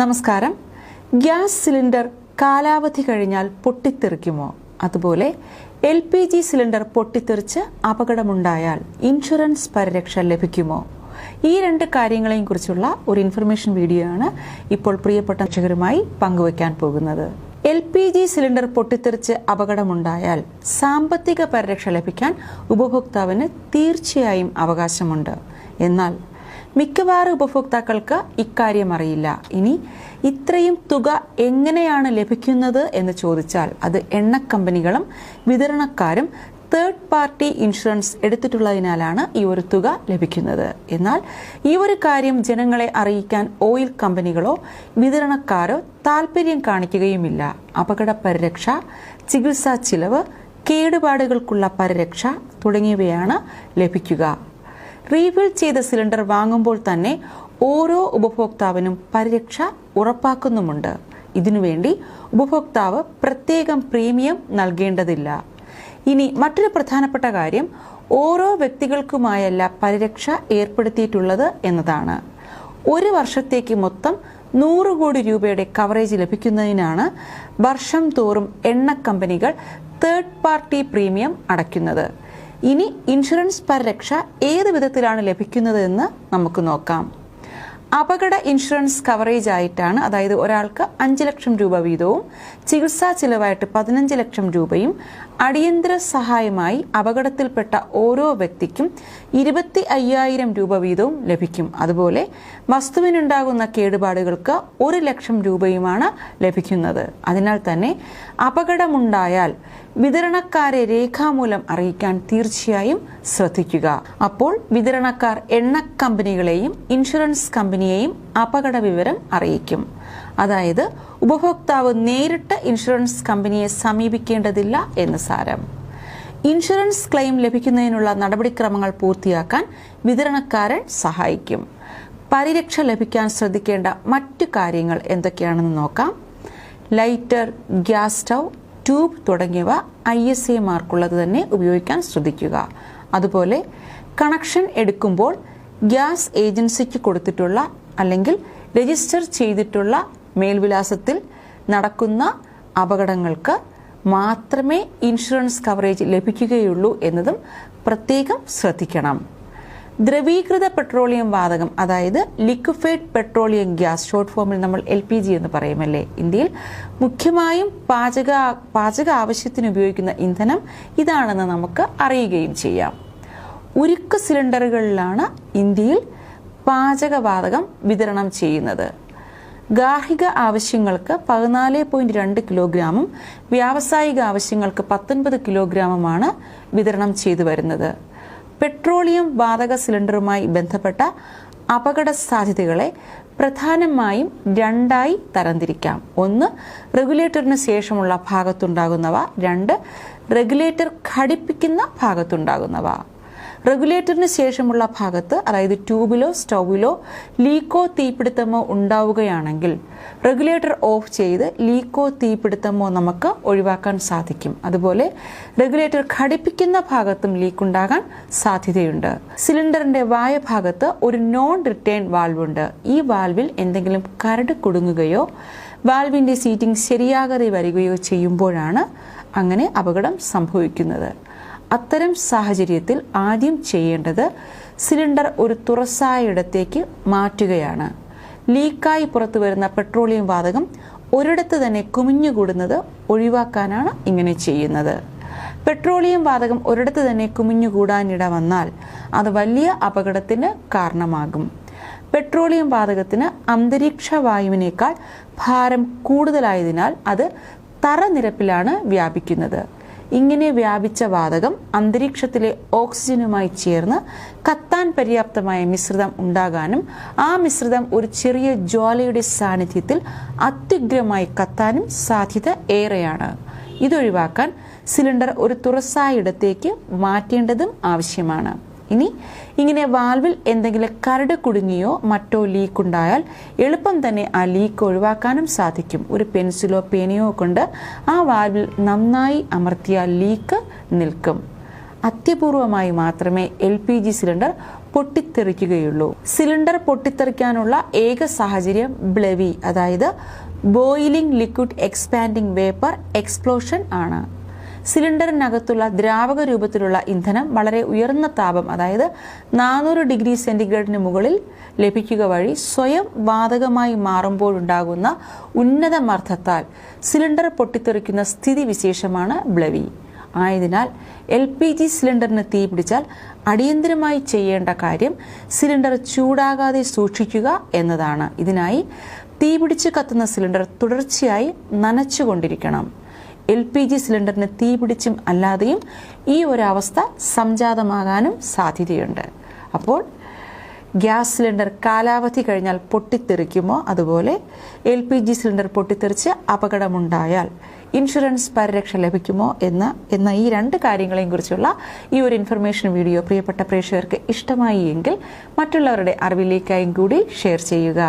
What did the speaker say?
നമസ്കാരം. Gas cylinder കാലാവധി കഴിഞ്ഞാൽ പൊട്ടിത്തെറിക്കുമോ? അതുപോലെ എൽ പി ജി സിലിണ്ടർ പൊട്ടിത്തെറിച്ച് അപകടമുണ്ടായാൽ ഇൻഷുറൻസ് പരിരക്ഷ ലഭിക്കുമോ? ഈ രണ്ട് കാര്യങ്ങളെയും കുറിച്ചുള്ള ഒരു ഇൻഫർമേഷൻ വീഡിയോ ആണ് ഇപ്പോൾ പ്രിയപ്പെട്ട പ്രേക്ഷകരുമായി പങ്കുവയ്ക്കാൻ പോകുന്നത്. എൽ പി ജി സിലിണ്ടർ പൊട്ടിത്തെറിച്ച് അപകടമുണ്ടായാൽ സാമ്പത്തിക പരിരക്ഷ ലഭിക്കാൻ ഉപഭോക്താവിന് തീർച്ചയായും അവകാശമുണ്ട്. എന്നാൽ മിക്കവാറും ഉപഭോക്താക്കൾക്ക് ഇക്കാര്യം അറിയില്ല. ഇനി ഇത്രയും തുക എങ്ങനെയാണ് ലഭിക്കുന്നത് എന്ന് ചോദിച്ചാൽ അത് എണ്ണ കമ്പനികളും വിതരണക്കാരും തേർഡ് പാർട്ടി ഇൻഷുറൻസ് എടുത്തിട്ടുള്ളതിനാലാണ് ഈ ഒരു തുക ലഭിക്കുന്നത്. എന്നാൽ ഈ ഒരു കാര്യം ജനങ്ങളെ അറിയിക്കാൻ ഓയിൽ കമ്പനികളോ വിതരണക്കാരോ താല്പര്യം കാണിക്കുകയുമില്ല. അപകട പരിരക്ഷ ചികിത്സാ ചിലവ് കേടുപാടുകൾക്കുള്ള പരിരക്ഷ തുടങ്ങിയവയാണ് ലഭിക്കുക. റീഫിൽ ചെയ്ത സിലിണ്ടർ വാങ്ങുമ്പോൾ തന്നെ ഓരോ ഉപഭോക്താവിനും പരിരക്ഷ ഉറപ്പാക്കുന്നുമുണ്ട്. ഇതിനുവേണ്ടി ഉപഭോക്താവ് പ്രത്യേകം പ്രീമിയം നൽകേണ്ടതില്ല. ഇനി മറ്റൊരു പ്രധാനപ്പെട്ട കാര്യം ഓരോ വ്യക്തികൾക്കുമായല്ല പരിരക്ഷ ഏർപ്പെടുത്തിയിട്ടുള്ളത് എന്നതാണ്. ഒരു വർഷത്തേക്ക് മൊത്തം നൂറ് കോടി രൂപയുടെ കവറേജ് ലഭിക്കുന്നതിനാണ് വർഷം തോറും എണ്ണ കമ്പനികൾ തേർഡ് പാർട്ടി പ്രീമിയം അടയ്ക്കുന്നത്. ഇനി ഇൻഷുറൻസ് പരിരക്ഷ ഏത് വിധത്തിലാണ് ലഭിക്കുന്നത് എന്ന് നമുക്ക് നോക്കാം. അപകട ഇൻഷുറൻസ് കവറേജ് ആയിട്ടാണ് അതായത് ഒരാൾക്ക് അഞ്ച് ലക്ഷം രൂപ വീതവും ചികിത്സാ ചിലവായിട്ട് പതിനഞ്ച് ലക്ഷം രൂപയും അടിയന്തര സഹായമായി അപകടത്തിൽപ്പെട്ട ഓരോ വ്യക്തിക്കും ഇരുപത്തി അയ്യായിരം രൂപ വീതവും ലഭിക്കും. അതുപോലെ വസ്തുവിനുണ്ടാകുന്ന കേടുപാടുകൾക്ക് ഒരു ലക്ഷം രൂപയുമാണ് ലഭിക്കുന്നത്. അതിനാൽ തന്നെ അപകടമുണ്ടായാൽ വിതരണക്കാരെ രേഖാമൂലം അറിയിക്കാൻ തീർച്ചയായും ശ്രദ്ധിക്കുക. അപ്പോൾ വിതരണക്കാർ എണ്ണ കമ്പനികളെയും ഇൻഷുറൻസ് കമ്പനിയെയും അപകട വിവരം അറിയിക്കും. അതായത് ഉപഭോക്താവ് നേരിട്ട് ഇൻഷുറൻസ് കമ്പനിയെ സമീപിക്കേണ്ടതില്ല എന്ന് സാരം. ഇൻഷുറൻസ് ക്ലെയിം ലഭിക്കുന്നതിനുള്ള നടപടിക്രമങ്ങൾ പൂർത്തിയാക്കാൻ വിതരണക്കാരൻ സഹായിക്കും. പരിരക്ഷ ലഭിക്കാൻ ശ്രദ്ധിക്കേണ്ട മറ്റു കാര്യങ്ങൾ എന്തൊക്കെയാണെന്ന് നോക്കാം. ലൈറ്റർ ഗ്യാസ് സ്റ്റൗ ട്യൂബ് തുടങ്ങിയവ ഐ എസ് എ മാർക്കുള്ളത് തന്നെ ഉപയോഗിക്കാൻ ശ്രദ്ധിക്കുക. അതുപോലെ കണക്ഷൻ എടുക്കുമ്പോൾ ഗ്യാസ് ഏജൻസിക്ക് കൊടുത്തിട്ടുള്ള അല്ലെങ്കിൽ രജിസ്റ്റർ ചെയ്തിട്ടുള്ള മേൽവിലാസത്തിൽ നടക്കുന്ന അപകടങ്ങൾക്ക് മാത്രമേ ഇൻഷുറൻസ് കവറേജ് ലഭിക്കുകയുള്ളൂ എന്നതും പ്രത്യേകം ശ്രദ്ധിക്കണം. ദ്രവീകൃത പെട്രോളിയം വാതകം അതായത് ലിക്വിഫൈഡ് പെട്രോളിയം ഗ്യാസ് ഷോർട്ട് ഫോമിൽ നമ്മൾ എൽ പി ജി എന്ന് പറയുമല്ലേ ഇന്ത്യയിൽ മുഖ്യമായും പാചക പാചക ആവശ്യത്തിന് ഉപയോഗിക്കുന്ന ഇന്ധനം ഇതാണെന്ന് നമുക്ക് അറിയുകയും ചെയ്യാം. ഉരുക്ക് സിലിണ്ടറുകളിലാണ് ഇന്ത്യയിൽ പാചകവാതകം വിതരണം ചെയ്യുന്നത്. ഗാർഹിക ആവശ്യങ്ങൾക്ക് പതിനാല് പോയിന്റ് രണ്ട് കിലോഗ്രാമും വ്യാവസായിക ആവശ്യങ്ങൾക്ക് പത്തൊൻപത് കിലോഗ്രാമുമാണ് വിതരണം ചെയ്തു വരുന്നത്. പെട്രോളിയം വാതക സിലിണ്ടറുമായി ബന്ധപ്പെട്ട അപകട സാധ്യതകളെ പ്രധാനമായും രണ്ടായി തരംതിരിക്കാം. ഒന്ന് റെഗുലേറ്ററിന് ശേഷമുള്ള ഭാഗത്തുണ്ടാകുന്നവ. രണ്ട് റെഗുലേറ്റർ ഘടിപ്പിക്കുന്ന ഭാഗത്തുണ്ടാകുന്നവ. റെഗുലേറ്ററിന് ശേഷമുള്ള ഭാഗത്ത് അതായത് ട്യൂബിലോ സ്റ്റൗവിലോ ലീക്കോ തീപിടുത്തമോ ഉണ്ടാവുകയാണെങ്കിൽ റെഗുലേറ്റർ ഓഫ് ചെയ്ത് ലീക്കോ തീപിടുത്തമോ നമുക്ക് ഒഴിവാക്കാൻ സാധിക്കും. അതുപോലെ റെഗുലേറ്റർ ഘടിപ്പിക്കുന്ന ഭാഗത്തും ലീക്ക് ഉണ്ടാകാൻ സാധ്യതയുണ്ട്. സിലിണ്ടറിന്റെ വായ ഭാഗത്ത് ഒരു നോൺ റിട്ടേൺ വാൽവ് ഉണ്ട്. ഈ വാൽവിൽ എന്തെങ്കിലും കരട് കുടുങ്ങുകയോ വാൽവിന്റെ സീറ്റിംഗ് ശരിയാകാതെ വരികയോ ചെയ്യുമ്പോഴാണ് അങ്ങനെ അപകടം സംഭവിക്കുന്നത്. അത്തരം സാഹചര്യത്തിൽ ആദ്യം ചെയ്യേണ്ടത് സിലിണ്ടർ ഒരു തുറസായ ഇടത്തേക്ക് മാറ്റുകയാണ്. ലീക്കായി പുറത്തു വരുന്ന പെട്രോളിയം വാതകം ഒരിടത്ത് തന്നെ കുമിഞ്ഞുകൂടുന്നത് ഒഴിവാക്കാനാണ് ഇങ്ങനെ ചെയ്യുന്നത്. പെട്രോളിയം വാതകം ഒരിടത്ത് തന്നെ കുമിഞ്ഞുകൂടാനിട വന്നാൽ അത് വലിയ അപകടത്തിന് കാരണമാകും. പെട്രോളിയം വാതകത്തിന് അന്തരീക്ഷ വായുവിനേക്കാൾ ഭാരം കൂടുതലായതിനാൽ അത് തറനിരപ്പിലാണ് വ്യാപിക്കുന്നത്. ഇങ്ങനെ വ്യാപിച്ച വാതകം അന്തരീക്ഷത്തിലെ ഓക്സിജനുമായി ചേർന്ന് കത്താൻ പര്യാപ്തമായ മിശ്രിതം ഉണ്ടാകാനും ആ മിശ്രിതം ഒരു ചെറിയ ജ്വാലയുടെ സാന്നിധ്യത്തിൽ അത്യുഗ്രമായി കത്താനും സാധ്യത ഏറെയാണ്. ഇതൊഴിവാക്കാൻ സിലിണ്ടർ ഒരു തുറസായ ഇടത്തേക്ക് മാറ്റേണ്ടതും ആവശ്യമാണ്. ഇനി ഇങ്ങനെ വാൽവിൽ എന്തെങ്കിലും കരട് കുടുങ്ങിയോ മറ്റോ ലീക്ക് ഉണ്ടായാൽ എളുപ്പം തന്നെ ആ ലീക്ക് ഒഴിവാക്കാനും സാധിക്കും. ഒരു പെൻസിലോ പേനയോ കൊണ്ട് ആ വാൽവിൽ നന്നായി അമർത്തിയാൽ ലീക്ക് നിൽക്കും. അത്യപൂർവമായി മാത്രമേ എൽ പി ജി സിലിണ്ടർ പൊട്ടിത്തെറിക്കുകയുള്ളൂ. സിലിണ്ടർ പൊട്ടിത്തെറിക്കാനുള്ള ഏക സാഹചര്യം ബ്ലവി അതായത് boiling liquid expanding vapour explosion ആണ്. സിലിണ്ടറിനകത്തുള്ള ദ്രാവക രൂപത്തിലുള്ള ഇന്ധനം വളരെ ഉയർന്ന താപം അതായത് നാനൂറ് ഡിഗ്രി സെന്റിഗ്രേഡിന് മുകളിൽ ലഭിക്കുക വഴി സ്വയം വാതകമായി മാറുമ്പോഴുണ്ടാകുന്ന ഉന്നത മർദ്ദത്താൽ സിലിണ്ടർ പൊട്ടിത്തെറിക്കുന്ന സ്ഥിതിവിശേഷമാണ് ബ്ലവി. ആയതിനാൽ എൽ പി ജി സിലിണ്ടറിന് തീ പിടിച്ചാൽ അടിയന്തരമായി ചെയ്യേണ്ട കാര്യം സിലിണ്ടർ ചൂടാകാതെ സൂക്ഷിക്കുക എന്നതാണ്. ഇതിനായി തീപിടിച്ച് കത്തുന്ന സിലിണ്ടർ തുടർച്ചയായി നനച്ചുകൊണ്ടിരിക്കണം. എൽ പി ജി സിലിണ്ടറിന് തീ പിടിച്ചും അല്ലാതെയും ഈ ഒരവസ്ഥ സംജാതമാകാനും സാധ്യതയുണ്ട്. അപ്പോൾ ഗ്യാസ് സിലിണ്ടർ കാലാവധി കഴിഞ്ഞാൽ പൊട്ടിത്തെറിക്കുമോ? അതുപോലെ എൽ പി ജി സിലിണ്ടർ പൊട്ടിത്തെറിച്ച് അപകടമുണ്ടായാൽ ഇൻഷുറൻസ് പരിരക്ഷ ലഭിക്കുമോ? എന്ന എന്ന ഈ രണ്ട് കാര്യങ്ങളെയും കുറിച്ചുള്ള ഈ ഒരു ഇൻഫർമേഷൻ വീഡിയോ പ്രിയപ്പെട്ട പ്രേക്ഷകർക്ക് ഇഷ്ടമായി എങ്കിൽ മറ്റുള്ളവരുടെ അറിവിലേക്കായും കൂടി ഷെയർ ചെയ്യുക.